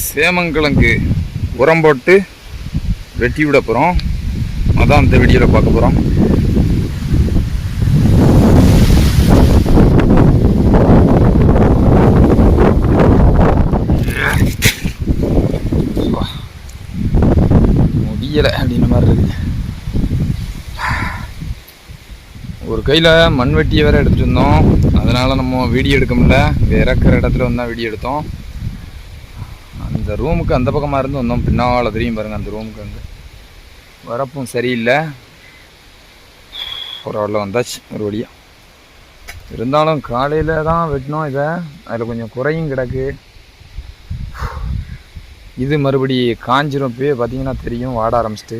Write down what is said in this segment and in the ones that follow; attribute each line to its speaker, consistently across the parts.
Speaker 1: சேமங்கிழங்கு உரம் போட்டு வெட்டி விட போகிறோம் அதான் இந்த வீடியோவில் பார்க்க போகிறோம் முடியலை அப்படின்ற மாதிரி இருக்கு. ஒரு கையில் மண்வெட்டியை வேற எடுத்துட்டு இருந்தோம் அதனால் நம்ம வீடியோ எடுக்க முடியல. வேற இறக்குற இடத்துல வந்து தான் வீடியோ எடுத்தோம். அந்த ரூமுக்கு அந்த பக்கமாக இருந்து வந்தோம். பின்னால் தெரியும் பாருங்கள் அந்த ரூமுக்கு வந்து வரப்பும் சரியில்லை. பரவாயில்ல வந்தாச்சு ஒரு வழியாக இருந்தாலும் காலையில் தான் வெட்டினோம் இதை. அதில் கொஞ்சம் குறையும் கிடக்கு. இது மறுபடி காஞ்சிரும். இப்போயே பார்த்தீங்கன்னா தெரியும் வாட ஆரம்பிச்சிட்டு.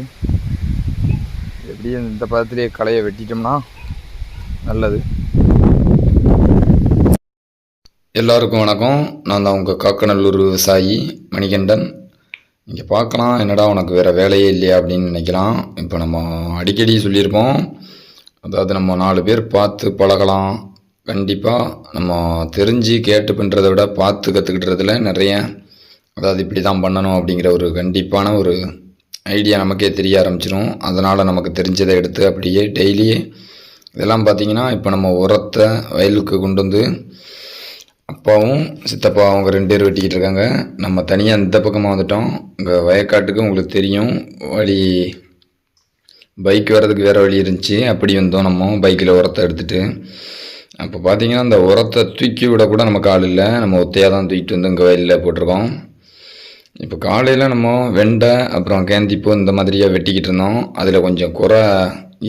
Speaker 1: எப்படியும் இந்த பதத்திலே களையை வெட்டிட்டோம்னா நல்லது. எல்லாருக்கும் வணக்கம். நான் தான் உங்கள் காக்கநல்லூர் விவசாயி மணிகண்டன். இங்கே பார்க்கலாம் என்னடா உனக்கு வேறு வேலையே இல்லையா அப்படின்னு நினைக்கலாம். இப்போ நம்ம அடிக்கடி சொல்லியிருப்போம். அதாவது நம்ம நாலு பேர் பார்த்து பழகலாம். கண்டிப்பாக நம்ம தெரிஞ்சு கேட்டு பண்ணுறதை விட பார்த்து கற்றுக்கிட்டுறதுல நிறைய அதாவது இப்படி தான் பண்ணணும் அப்படிங்கிற ஒரு கண்டிப்பான ஒரு ஐடியா நமக்கே தெரிய ஆரம்பிச்சிடும் அதனால் நமக்கு தெரிஞ்சதை எடுத்து அப்படியே டெய்லியே இதெல்லாம் பார்த்தீங்கன்னா இப்போ நம்ம உரத்தை வயலுக்கு கொண்டு வந்து அப்பாவும் சித்தப்பா அவங்க ரெண்டு பேர் வெட்டிக்கிட்டு இருக்காங்க. நம்ம தனியாக இந்த பக்கமாக வந்துட்டோம். இங்கே வயக்காட்டுக்கு உங்களுக்கு தெரியும். வழி பைக் வர்றதுக்கு வேறு வழி இருந்துச்சு. அப்படி வந்தோம் நம்ம. பைக்கில் உரத்தை எடுத்துகிட்டு அப்போ பார்த்தீங்கன்னா அந்த உரத்தை தூக்கி விட கூட நமக்கு ஆள் இல்லை. நம்ம ஒத்தையாக தான் தூக்கிட்டு வந்து இங்கே வயலில் போட்டிருக்கோம். இப்போ காலையில் நம்ம வெண்டை அப்புறம் கேந்திப்பூ இந்த மாதிரியாக வெட்டிக்கிட்டு இருந்தோம். அதில் கொஞ்சம் குறை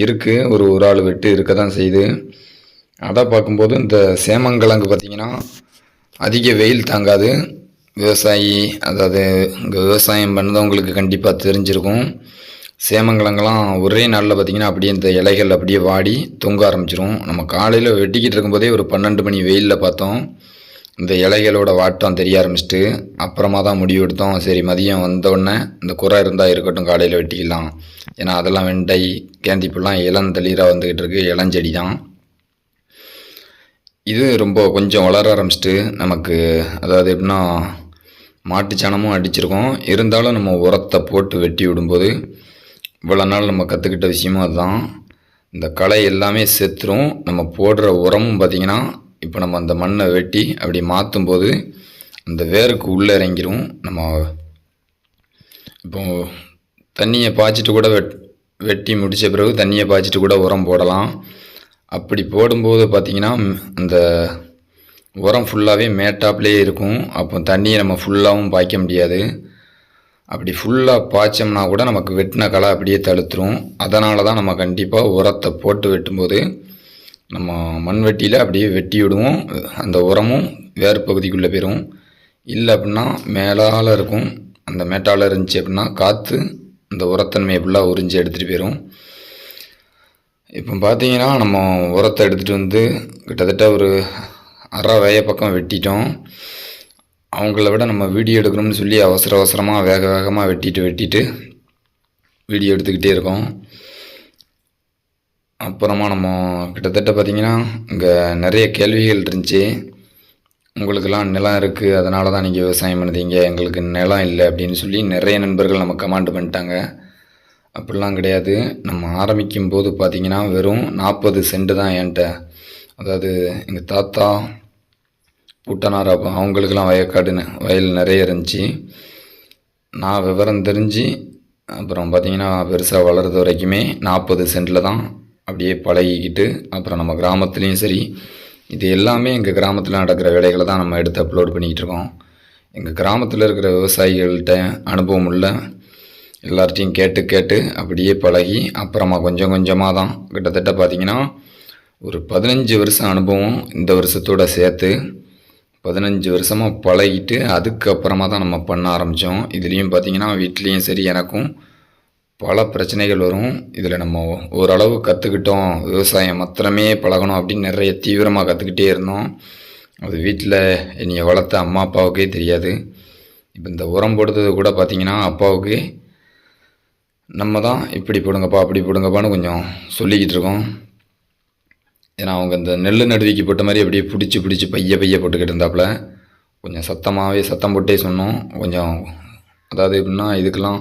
Speaker 1: இருக்குது ஒரு ஒரு ஆள் வெட்டு இருக்க தான் செய்யுது. அதை பார்க்கும்போது இந்த சேமங்கிழங்கு பார்த்திங்கன்னா அதிக வெயில் தாங்காது. விவசாயி அதாவது இங்கே விவசாயம் பண்ணதவங்களுக்கு கண்டிப்பாக தெரிஞ்சிருக்கும். சேமங்கிழங்கெல்லாம் ஒரே நாளில் பார்த்திங்கன்னா அப்படியே இந்த இலைகள் அப்படியே வாடி தொங்க ஆரம்பிச்சிரும். நம்ம காலையில் வெட்டிக்கிட்டு இருக்கும்போதே ஒரு பன்னெண்டு மணி வெயிலில் பார்த்தோம். இந்த இலைகளோட வாட்டம் தெரிய ஆரம்பிச்சிட்டு அப்புறமா தான் முடிவு எடுத்தோம். சரி மதியம் வந்தோடனே இந்த குறை இருந்தால் இருக்கட்டும் காலையில் வெட்டிக்கலாம். ஏன்னா அதெல்லாம் வெண்டை கேந்திப்பூலாம் இளந்தளிராக வந்துக்கிட்டு இருக்கு. இளஞ்செடி தான் இது ரொம்ப கொஞ்சம் வளர ஆரம்பிச்சிட்டு நமக்கு அதாவது எப்படின்னா மாட்டு சாணமும் அடிச்சிருக்கோம். இருந்தாலும் நம்ம உரத்தை போட்டு வெட்டி விடும்போது இவ்வளோ நாள் நம்ம கற்றுக்கிட்ட விஷயமும் அதுதான். இந்த களை எல்லாமே செத்துரும். நம்ம போடுற உரமும் பார்த்திங்கன்னா இப்போ நம்ம அந்த மண்ணை வெட்டி அப்படி மாற்றும் போது அந்த வேருக்கு உள்ளே இறங்கிரும். நம்ம இப்போ தண்ணியை பாய்ச்சிட்டு கூட வெட் வெட்டி முடித்த பிறகு தண்ணியை பாய்ச்சிட்டு கூட உரம் போடலாம். அப்படி போடும்போது பார்த்திங்கன்னா அந்த உரம் ஃபுல்லாகவே மேட்டாப்லேயே இருக்கும். அப்போ தண்ணியை நம்ம ஃபுல்லாகவும் பாய்க்க முடியாது. அப்படி ஃபுல்லாக பாய்ச்சோம்னா கூட நமக்கு வெட்டின களை அப்படியே தழுத்துரும் அதனால தான் நம்ம கண்டிப்பாக உரத்தை போட்டு வெட்டும்போது நம்ம மண்வெட்டியில் அப்படியே வெட்டி விடுவோம். அந்த உரமும் வேறு பகுதிக்குள்ளே போயிடும் இல்லை அப்படின்னா மேலால் இருக்கும். அந்த மேட்டால் இருந்துச்சு அப்படின்னா காற்று அந்த உரத்தன்மையை ஃபுல்லாக உறிஞ்சி எடுத்துகிட்டு போயிடும் இப்போ பார்த்தீங்கன்னா நம்ம உரத்தை எடுத்துகிட்டு வந்து கிட்டத்தட்ட ஒரு அரை வய பக்கம் வெட்டிட்டோம். அவங்கள விட நம்ம வீடியோ எடுக்கணும்னு சொல்லி அவசர அவசரமாக வேக வேகமாக வெட்டிட்டு வெட்டிட்டு வீடியோ எடுத்துக்கிட்டே இருக்கோம். அப்புறமா நம்ம கிட்டத்தட்ட பார்த்திங்கன்னா இங்கே நிறைய கேள்விகள் இருந்துச்சு. உங்களுக்கெல்லாம் நிலம் இருக்குது அதனால தான் நீங்கள் விவசாயம் பண்ணுறீங்க எங்களுக்கு நிலம் இல்லை அப்படின்னு சொல்லி நிறைய நண்பர்கள் நம்ம கமாண்ட் பண்ணிட்டாங்க. அப்படிலாம் கிடையாது. நம்ம ஆரம்பிக்கும் போது பார்த்திங்கன்னா வெறும் நாற்பது சென்ட் தான் என்கிட்ட. அதாவது எங்கள் தாத்தா புட்டனார் அப்போ அவங்களுக்கெல்லாம் வயக்காடுன்னு வயல் நிறைய இருந்துச்சு. நான் விவரம் தெரிஞ்சு அப்புறம் பார்த்திங்கன்னா பெருசாக வளர்றது வரைக்குமே நாற்பது சென்டில் தான் அப்படியே பழகிக்கிட்டு அப்புறம் நம்ம கிராமத்துலேயும் சரி இது எல்லாமே எங்கள் கிராமத்தில் நடக்கிற வேலைகளை தான் நம்ம எடுத்து அப்லோட் பண்ணிக்கிட்டு இருக்கோம். எங்கள் கிராமத்தில் இருக்கிற விவசாயிகள்கிட்ட அனுபவம் உள்ள எல்லார்ட்டையும் கேட்டு கேட்டு அப்படியே பழகி அப்புறமா கொஞ்சம் கொஞ்சமாக தான் கிட்டத்தட்ட பார்த்திங்கன்னா ஒரு பதினஞ்சு வருஷம் அனுபவம் இந்த வருஷத்தோட சேர்த்து பதினஞ்சு வருஷமாக பழகிட்டு அதுக்கப்புறமா தான் நம்ம பண்ண ஆரம்பித்தோம் இதுலேயும் பார்த்திங்கன்னா வீட்லேயும் சரி எனக்கும் பல பிரச்சனைகள் வரும். இதில் நம்ம ஓரளவு கற்றுக்கிட்டோம் விவசாயம் மாத்திரமே பழகணும் அப்படின்னு நிறைய தீவிரமாக கற்றுக்கிட்டே இருந்தோம். அது வீட்டில் என்னைய வளர்த்த அம்மா அப்பாவுக்கே தெரியாது. இப்போ இந்த உரம் போடுறது கூட பார்த்திங்கன்னா அப்பாவுக்கு நம்ம தான் இப்படி போடுங்கப்பா அப்படி போடுங்கப்பான்னு கொஞ்சம் சொல்லிக்கிட்டு இருக்கோம் ஏன்னா அவங்க இந்த நெல் நடுவிக்கு போட்ட மாதிரி அப்படியே பிடிச்சி பிடிச்சி பைய பைய போட்டுக்கிட்டு இருந்தாப்புல கொஞ்சம் சத்தமாகவே சத்தம் போட்டே சொன்னோம். கொஞ்சம் அதாவது எப்படின்னா இதுக்கெல்லாம்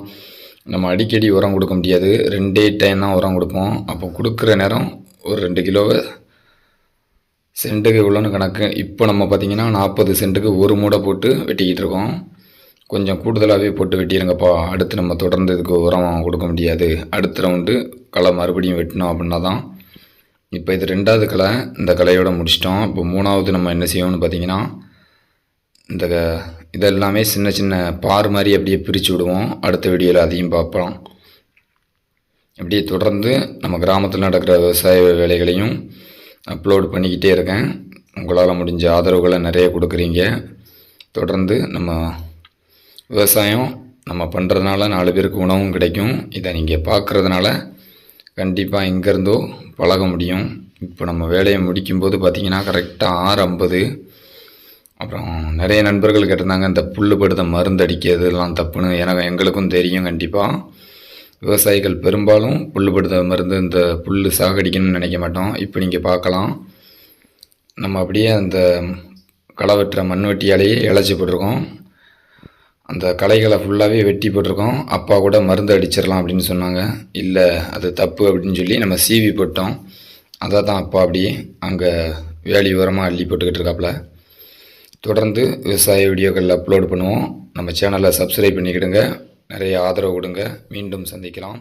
Speaker 1: நம்ம அடிக்கடி உரம் கொடுக்க முடியாது. ரெண்டே டைம் தான் உரம் கொடுப்போம். அப்போ கொடுக்குற நேரம் ஒரு ரெண்டு கிலோவை சென்ட்டுக்கு இவ்வளோன்னு கணக்கு. இப்போ நம்ம பார்த்திங்கன்னா நாற்பது சென்ட்டுக்கு ஒரு மூடை போட்டு வெட்டிக்கிட்டு இருக்கோம் கொஞ்சம் கூடுதலாகவே போட்டு வெட்டிடுங்கப்பா அடுத்து நம்ம தொடர்ந்து இதுக்கு உரம் கொடுக்க முடியாது. அடுத்த ரவுண்டு களை மறுபடியும் வெட்டினோம் அப்படின்னா தான். இப்போ இது ரெண்டாவது களை இந்த கலையோட முடிச்சிட்டோம். இப்போ மூணாவது நம்ம என்ன செய்வோம்னு பார்த்தீங்கன்னா இந்த க- இதெல்லாமே சின்ன சின்ன பார் மாதிரி அப்படியே பிரித்து விடுவோம். அடுத்த வீடியோவில் அதையும் பார்ப்போம். இப்படியே தொடர்ந்து நம்ம கிராமத்தில் நடக்கிற விவசாய வேலைகளையும் அப்லோடு பண்ணிக்கிட்டே இருக்கேன். உங்களால் முடிஞ்ச ஆதரவுகளை நிறைய கொடுக்குறீங்க. தொடர்ந்து நம்ம விவசாயம் நம்ம பண்ணுறதுனால நாலு பேருக்கு உணவும் கிடைக்கும். இதை நீங்கள் பார்க்குறதுனால கண்டிப்பாக எங்கேருந்தோ பழக முடியும். இப்போ நம்ம வேலையை முடிக்கும்போது பார்த்திங்கன்னா கரெக்டாக ஆறு ஐம்பது. அப்புறம் நிறைய நண்பர்கள் கேட்டிருந்தாங்க இந்த புல் படுத்த மருந்து அடிக்கிறதுலாம் தப்புன்னு. எனக்கு எங்களுக்கும் தெரியும் கண்டிப்பாக விவசாயிகள் பெரும்பாலும் புல் படுத்த மருந்து இந்த புல் சாகடிக்கணும்னு நினைக்க மாட்டோம். இப்போ நீங்கள் பார்க்கலாம். நம்ம அப்படியே அந்த களை வெட்டுற மண்வெட்டியாலேயே இழைச்சி போட்டிருக்கோம். அந்த களைகளை ஃபுல்லாகவே வெட்டி போட்டிருக்கோம். அப்பா கூட மருந்து அடிச்சிடலாம் அப்படின்னு சொன்னாங்க. இல்லை அது தப்பு அப்படின்னு சொல்லி நம்ம சீவி போட்டோம். அதை தான் அப்பா அப்படியே அங்கே வேலி உரமாக அள்ளி போட்டுக்கிட்டு இருக்காப்புல தொடர்ந்து விவசாய வீடியோக்கள் அப்லோட் பண்ணுவோம். நம்ம சேனலை சப்ஸ்கிரைப் பண்ணிக்கிடுங்க. நிறைய ஆதரவு கொடுங்க. மீண்டும் சந்திக்கலாம்.